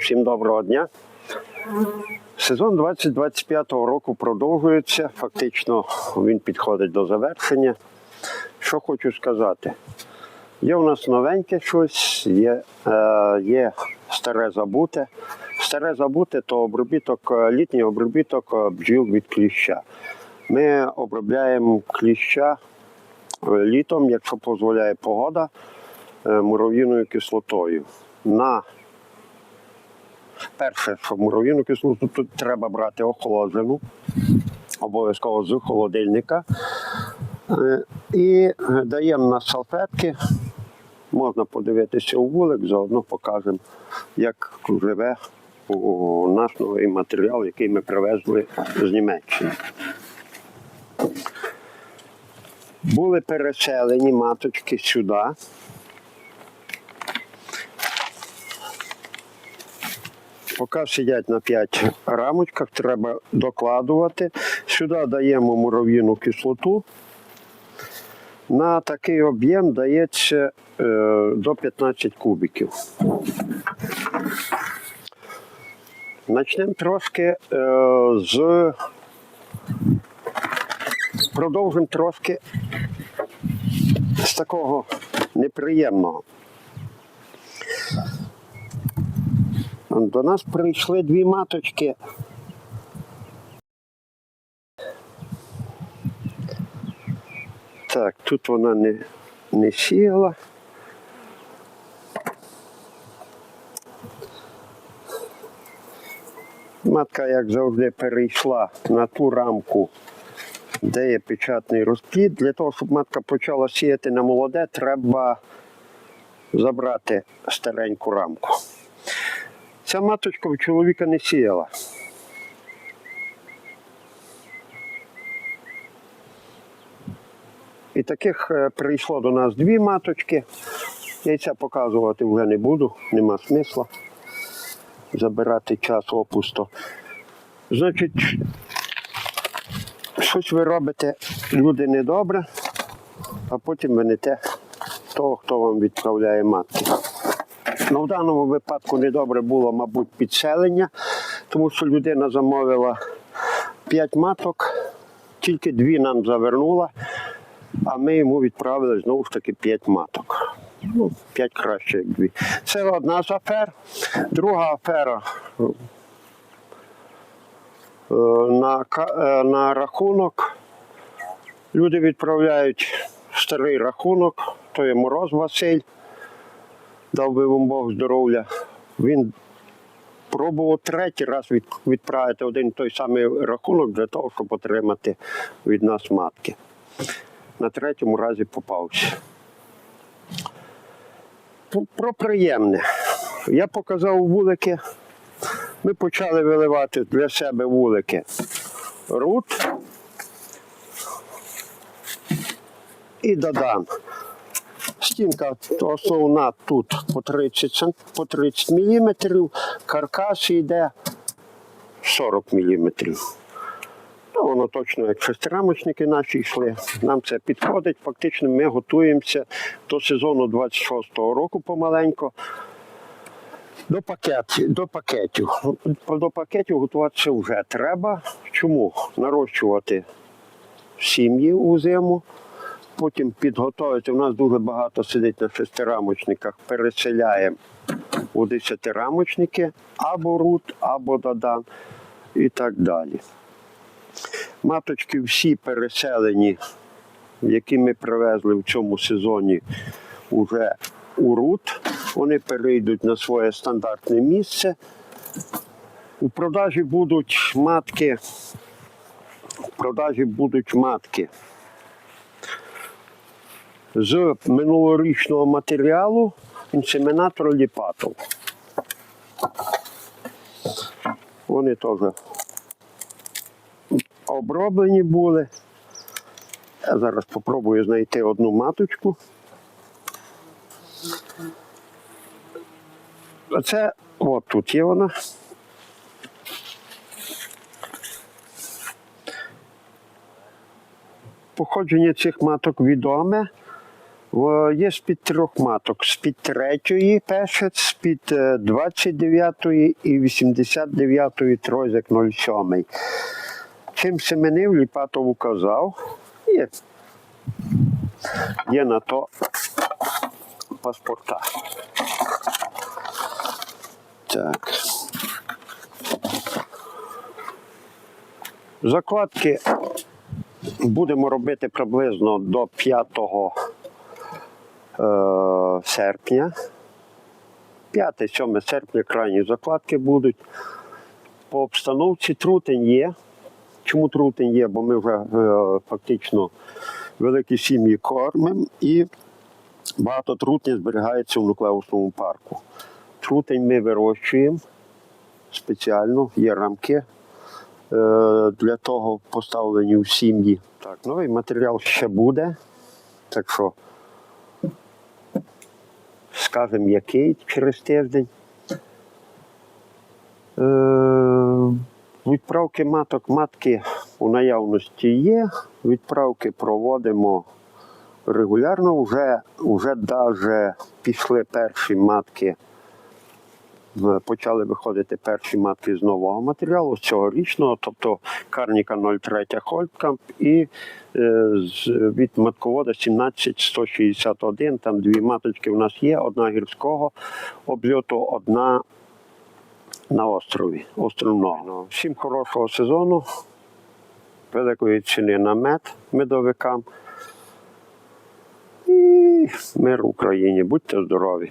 Всім доброго дня. Сезон 2025 року продовжується. Фактично він підходить до завершення. Що хочу сказати? Є у нас новеньке щось, є, е, є старе забуте. Старе забуте то обробіток, е, літній обробіток е, бджіл від кліща. Ми обробляємо кліща е, літом, якщо дозволяє погода, мурав'їною кислотою. На перше, що мурав'їну кислоту тут треба брати охолоджену, обов'язково з холодильника. Е, І даємо на салфетки. Можна подивитися у вулик, заодно покажемо, як живе наш новий матеріал, який ми привезли з Німеччини. Були переселені маточки сюди. Поки сидять на 5 рамочках, треба докладувати. Сюди даємо мурав'їну кислоту. На такий об'єм дається е, до 15 кубиків. Почнемо трошки е, з. Продовжимо трошки з такого неприємного. До нас прийшли дві маточки. Так, тут вона не, не сіяла. Матка, як завжди, перейшла на ту рамку, де є печатний розплід. Для того, щоб матка почала сіяти на молоде, треба забрати стареньку рамку. Ця маточка в чоловіка не сіяла. І таких е, прийшло до нас дві маточки. Яйця показувати вже не буду, нема смисла забирати час опусто. Значить, щось ви робите, люди недобре, а потім винете того, хто вам відправляє матки. Ну, в даному випадку недобре було, мабуть, підселення, тому що людина замовила 5 маток, тільки дві нам завернула, а ми йому відправили знову ж таки 5 маток. Ну, 5 краще, як дві. Це одна з афер. Друга афера е, на, е, на рахунок. Люди відправляють старий рахунок, то є Мороз Василь дав би вам Бог здоров'я. Він пробував третій раз від, відправити один той самий рахунок для того, щоб отримати від нас матки. На третьому разі попався. Про приємне. Я показав вулики. Ми почали виливати для себе вулики рут і додан. Стінка основна тут по 30, по 30 мм, каркас йде 40 мм. Ну, воно точно як шестирамочники наші йшли. Нам це підходить. Фактично ми готуємося до сезону 26-го року помаленько. До пакетів, до пакетів. До пакетів готуватися вже треба. Чому? Нарощувати сім'ї у зиму потім підготовити. У нас дуже багато сидить на шестирамочниках, переселяємо у десятирамочники або рут, або додан і так далі. Маточки всі переселені, які ми привезли в цьому сезоні уже у рут. Вони перейдуть на своє стандартне місце. У продажі будуть матки. В продажі будуть матки з минулорічного матеріалу інсемінатор ліпатов. Вони теж оброблені були. Я зараз спробую знайти одну маточку. Оце от тут є вона. Походження цих маток відоме. Є з-під трьох маток. З-під третьої пешець, з-під е, 29-ї і 89-ї тройзик 07. Чим семенив, Ліпатов указав. Є, є на то паспорта. Так. Закладки будемо робити приблизно до 5 е, серпня. 5-7 серпня крайні закладки будуть. По обстановці трутень є. Чому трутень є? Бо ми вже е, фактично великі сім'ї кормимо і багато трутня зберігається в нуклеусному парку. Трутень ми вирощуємо спеціально, є рамки е, для того поставлені в сім'ї. Так, новий матеріал ще буде. Так що скажемо, який через тиждень. Е, відправки маток матки у наявності є. Відправки проводимо регулярно. Вже, вже навіть пішли перші матки. Почали виходити перші матки з нового матеріалу, з цьогорічного, тобто Карніка 03 Хольткамп і е, від матковода 17161. Там дві маточки у нас є: одна гірського обльоту, одна на острові, островного. Всім хорошого сезону, великої ціни на мед медовикам. І мир Україні. Будьте здорові!